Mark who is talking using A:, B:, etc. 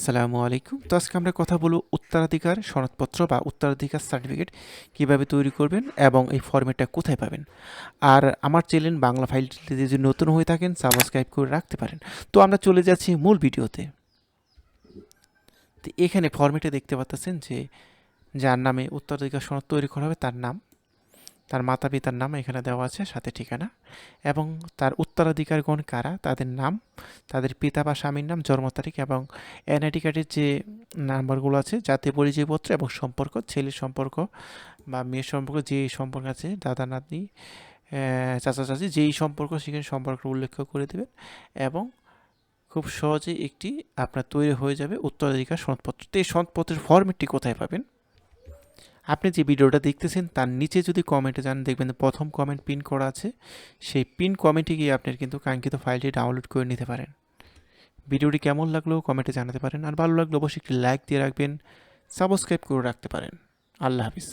A: আসসালামু আলাইকুম। তো আজকে আমরা কথা বলব উত্তরাধিকার সনদপত্র বা উত্তরাধিকার সার্টিফিকেট কীভাবে তৈরি করবেন এবং এই ফর্মেটটা কোথায় পাবেন। আর আমার চ্যানেল বাংলা ফাইলটিতে যদি নতুন হয়ে থাকেন সাবস্ক্রাইব করে রাখতে পারেন। তো আমরা চলে যাচ্ছি মূল ভিডিওতে। তো এখানে ফর্মেটে দেখতে পাচ্ছেন যে, যার নামে উত্তরাধিকার সনদ তৈরি করা হবে, তার নাম তার মাতা পিতার নাম এখানে দেওয়া আছে সাথে ঠিকানা। এবং তার উত্তরাধিকারগণ কারা? তাদের নাম তাদের পিতা বা স্বামীর নাম জন্ম তারিখ এবং এনআইডি কার্ডের যে নাম্বারগুলো আছে জাতীয় পরিচয়পত্র এবং সম্পর্ক ছেলের সম্পর্ক বা মেয়ের সম্পর্ক যে সম্পর্ক আছে দাদা আহ, চাচা চাচি যেই সম্পর্ক সেখানে সম্পর্ক উল্লেখ করে দেবেন এবং খুব সহজেই একটি আপনার তৈরি হয়ে যাবে উত্তরাধিকার সনদপত্র। তো এই সনদপত্রের ফর্মেটটি কোথায় পাবেন? আপনি যে ভিডিওটা দেখতেছেন, তার নিচে যদি কমেন্টে যান, দেখবেন প্রথম কমেন্ট পিন করা আছে। সেই পিন কমেন্টে গিয়ে আপনার কিন্তু কাঙ্ক্ষিত ফাইলটি ডাউনলোড করে নিতে পারেন। ভিডিওটি কেমন লাগল কমেন্টে জানাতে পারেন। আর ভালো লাগলে অবশ্যই একটি লাইক দিয়ে রাখবেন সাবস্ক্রাইব করে রাখতে পারেন। আল্লাহ হাফিজ।